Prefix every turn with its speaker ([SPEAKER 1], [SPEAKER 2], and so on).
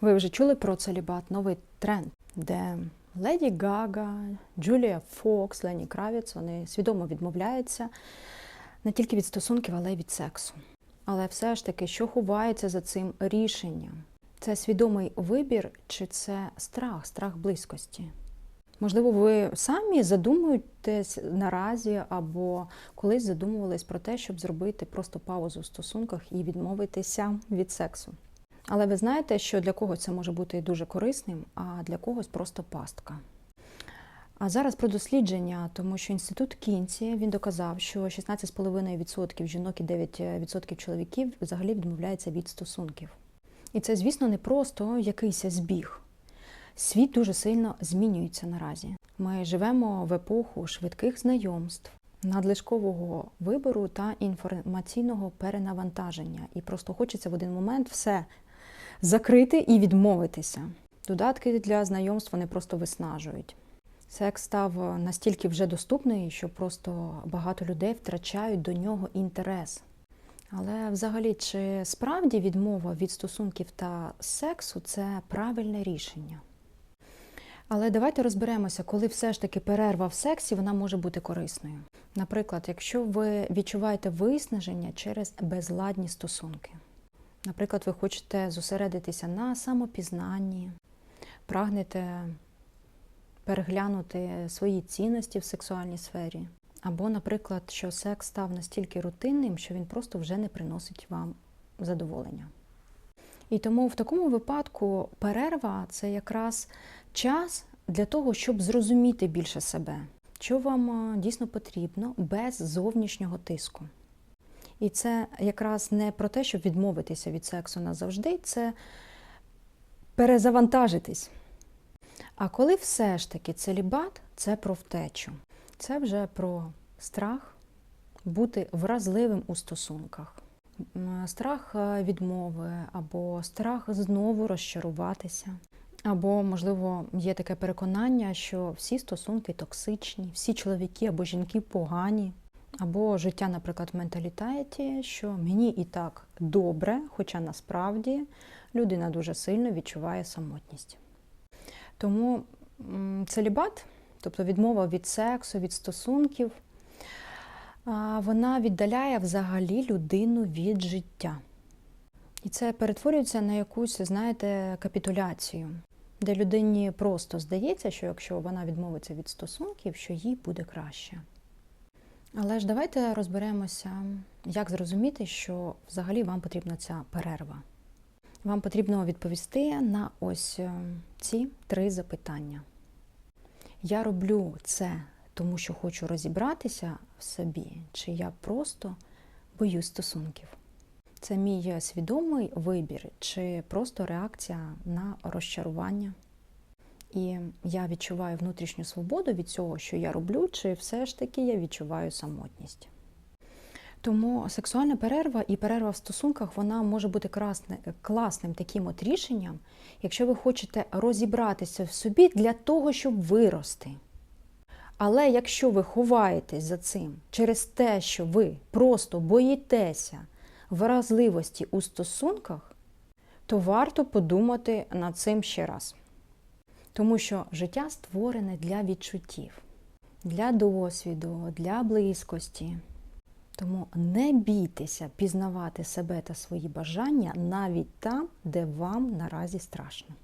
[SPEAKER 1] Ви вже чули про целібат, новий тренд, де Леді Гага, Джулія Фокс, Лені Кравіц вони свідомо відмовляються не тільки від стосунків, але й від сексу. Але все ж таки, що ховається за цим рішенням? Це свідомий вибір, чи це страх, страх близькості? Можливо, ви самі задумуєтесь наразі або колись задумувались про те, щоб зробити просто паузу в стосунках і відмовитися від сексу. Але ви знаєте, що для когось це може бути дуже корисним, а для когось просто пастка. А зараз про дослідження, тому що інститут Кінці він доказав, що 16,5% жінок і 9% чоловіків взагалі відмовляються від стосунків. І це, звісно, не просто якийсь збіг. Світ дуже сильно змінюється наразі. Ми живемо в епоху швидких знайомств, надлишкового вибору та інформаційного перенавантаження. І просто хочеться в один момент все закрити і відмовитися. Додатки для знайомств вони просто виснажують. Секс став настільки вже доступний, що просто багато людей втрачають до нього інтерес. Але взагалі, чи справді відмова від стосунків та сексу це правильне рішення? Але давайте розберемося, коли все ж таки перерва в сексі вона може бути корисною. Наприклад, якщо ви відчуваєте виснаження через безладні стосунки. Наприклад, ви хочете зосередитися на самопізнанні, прагнете переглянути свої цінності в сексуальній сфері. Або, наприклад, що секс став настільки рутинним, що він просто вже не приносить вам задоволення. І тому в такому випадку перерва це якраз час для того, щоб зрозуміти більше себе, що вам дійсно потрібно без зовнішнього тиску. І це якраз не про те, щоб відмовитися від сексу назавжди, це перезавантажитись. А коли все ж таки целібат це про втечу, це вже про страх бути вразливим у стосунках, страх відмови, або страх знову розчаруватися. Або, можливо, є таке переконання, що всі стосунки токсичні, всі чоловіки або жінки погані, або життя, наприклад, в менталітеті, що мені і так добре, хоча насправді людина дуже сильно відчуває самотність. Тому целібат, тобто відмова від сексу, від стосунків, вона віддаляє взагалі людину від життя. І це перетворюється на якусь, знаєте, капітуляцію, де людині просто здається, що якщо вона відмовиться від стосунків, що їй буде краще. Але ж давайте розберемося, як зрозуміти, що взагалі вам потрібна ця перерва. Вам потрібно відповісти на ось е, ці три запитання. Я роблю це, тому що хочу розібратися в собі, чи я просто боюсь стосунків. Це мій свідомий вибір, чи просто реакція на розчарування. І я відчуваю внутрішню свободу від цього, що я роблю, чи все ж таки я відчуваю самотність. Тому сексуальна перерва і перерва в стосунках вона може бути красне, класним таким от рішенням, якщо ви хочете розібратися в собі для того, щоб вирости. Але якщо ви ховаєтесь за цим через те, що ви просто боїтеся вразливості у стосунках, то варто подумати над цим ще раз. Тому що життя створене для відчуттів, для досвіду, для близькості. Тому не бійтеся пізнавати себе та свої бажання навіть там, де вам наразі страшно.